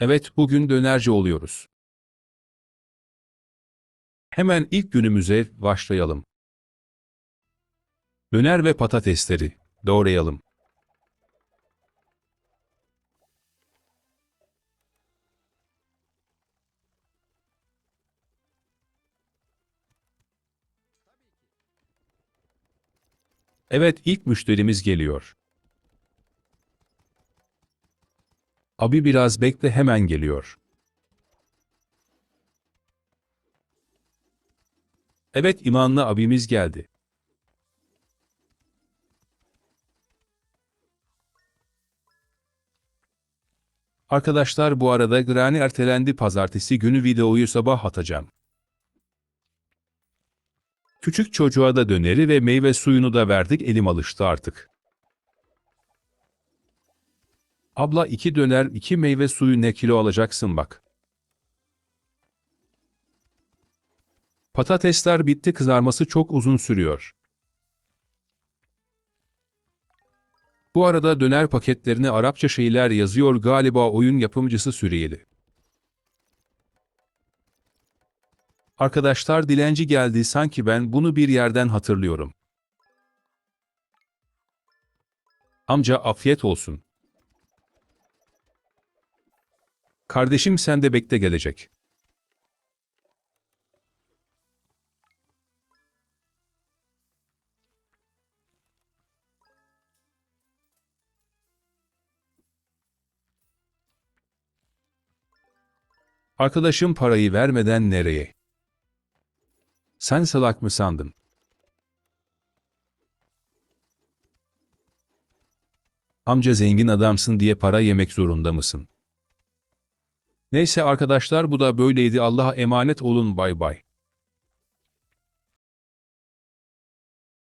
Evet, bugün dönerci oluyoruz. Hemen ilk günümüze başlayalım. Döner ve patatesleri doğrayalım. Evet, ilk müşterimiz geliyor. Abi biraz bekle hemen geliyor. Evet imanlı abimiz geldi. Arkadaşlar bu arada Granny ertelendi pazartesi günü videoyu sabah atacağım. Küçük çocuğa da döneri ve meyve suyunu da verdik elim alıştı artık. Abla iki döner iki meyve suyu ne kilo alacaksın bak. Patatesler bitti kızarması çok uzun sürüyor. Bu arada döner paketlerine Arapça şeyler yazıyor galiba oyun yapımcısı Suriyeli. Arkadaşlar dilenci geldi sanki ben bunu bir yerden hatırlıyorum. Amca afiyet olsun. Kardeşim sen de bekle gelecek. Arkadaşım parayı vermeden nereye? Sen salak mı sandın? Amca zengin adamsın diye para yemek zorunda mısın? Neyse arkadaşlar bu da böyleydi Allah'a emanet olun bay bay.